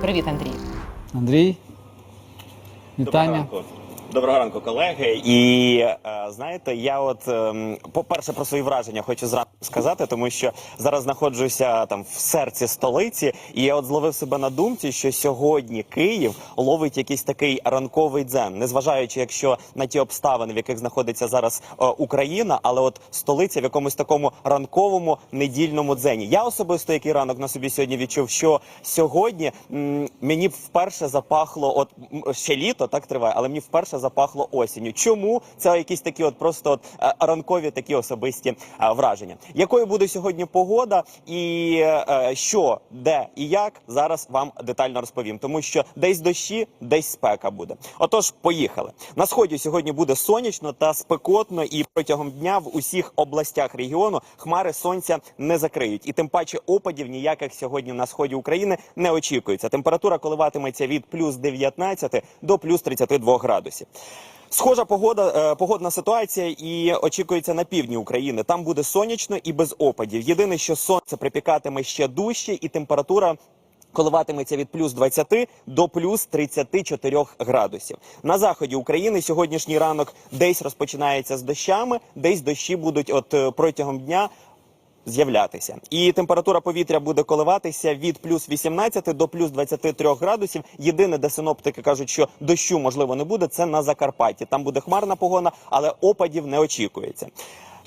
Привіт, Андрій. Андрій, Доброго вітання. Доброго ранку, колеги. І е, знаєте, я от ем, по-перше про свої враження хочу зранку сказати, тому що зараз знаходжуся там в серці столиці, і я от зловив себе на думці, що сьогодні Київ ловить якийсь такий ранковий дзен, незважаючи, якщо на ті обставини, в яких знаходиться зараз е, Україна, але от столиця в якомусь такому ранковому недільному дзені. Я особисто який ранок на собі сьогодні відчув, що сьогодні мені вперше запахло, от ще літо так триває, але мені вперше запахло осінню. Чому це якісь такі, от просто от е, ранкові такі особисті е, враження? Якою буде сьогодні погода, і е, що, де і як зараз вам детально розповім, тому що десь дощі, десь спека буде. Отож, поїхали. На сході сьогодні буде сонячно та спекотно, і протягом дня в усіх областях регіону хмари сонця не закриють, і тим паче опадів ніяких сьогодні на сході України не очікується. Температура коливатиметься від плюс 19 до плюс 32 градусів. Схожа погода, е, погодна ситуація і очікується на півдні України. Там буде сонячно і без опадів. Єдине, що сонце припікатиме ще дужче, і температура. Коливатиметься від плюс 20 до плюс 34 градусів. На заході України сьогоднішній ранок десь розпочинається з дощами, десь дощі будуть от е, протягом дня з'являтися. І температура повітря буде коливатися від плюс 18 до плюс 23 градусів. Єдине, де синоптики кажуть, що дощу можливо не буде, це на Закарпатті. Там буде хмарна погода, але опадів не очікується.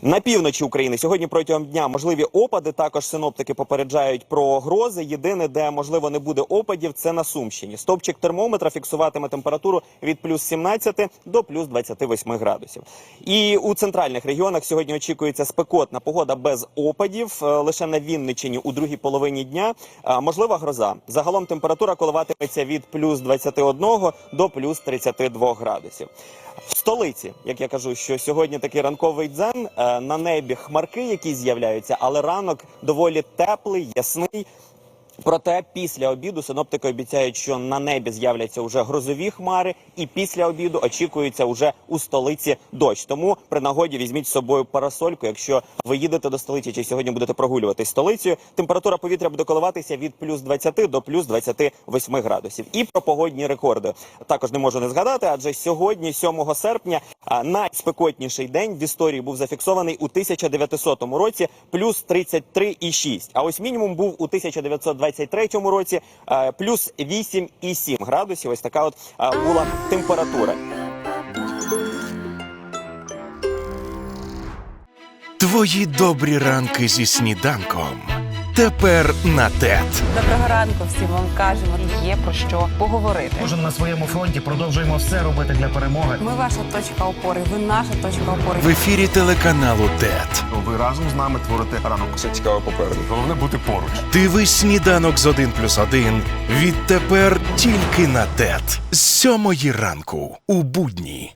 На півночі України сьогодні протягом дня можливі опади. Також синоптики попереджають про грози. Єдине, де можливо не буде опадів, це на Сумщині. Стопчик термометра фіксуватиме температуру від плюс 17 до плюс 28 градусів. І у центральних регіонах сьогодні очікується спекотна погода без опадів. Е, Лише на Вінниччині у другій половині дня е, можлива гроза. Загалом температура коливатиметься від плюс 21 до плюс 32 градусів. В столиці, як я кажу, що сьогодні такий ранковий дзен е, на небі хмарки, які з'являються, але ранок доволі теплий, ясний. Проте після обіду синоптики обіцяють, що на небі з'являться вже грозові хмари, і після обіду очікується вже у столиці дощ. Тому при нагоді візьміть з собою парасольку. Якщо ви їдете до столиці чи сьогодні будете прогулюватись столицею, температура повітря буде коливатися від плюс 20 до плюс 28 градусів. І про погодні рекорди також не можу не згадати, адже сьогодні, 7 серпня, найспекотніший день в історії був зафіксований у 1900 році, плюс 33,6. А ось мінімум був у 1923 році, е, плюс 8,7 градусів. Ось така от е, була температура. Твої добрі ранки зі сніданком. Тепер на ТЕТ. Доброго ранку всім вам кажемо. Є про що поговорити. Кожен на своєму фронті продовжуємо все робити для перемоги. Ми ваша точка опори. Ви наша точка опори. В ефірі телеканалу ТЕТ. Ви разом з нами творите ранок. Все цікаво попереду. Головне бути поруч. Дивись сніданок з 1 плюс 1. Відтепер тільки на ТЕТ. З сьомої ранку у будні.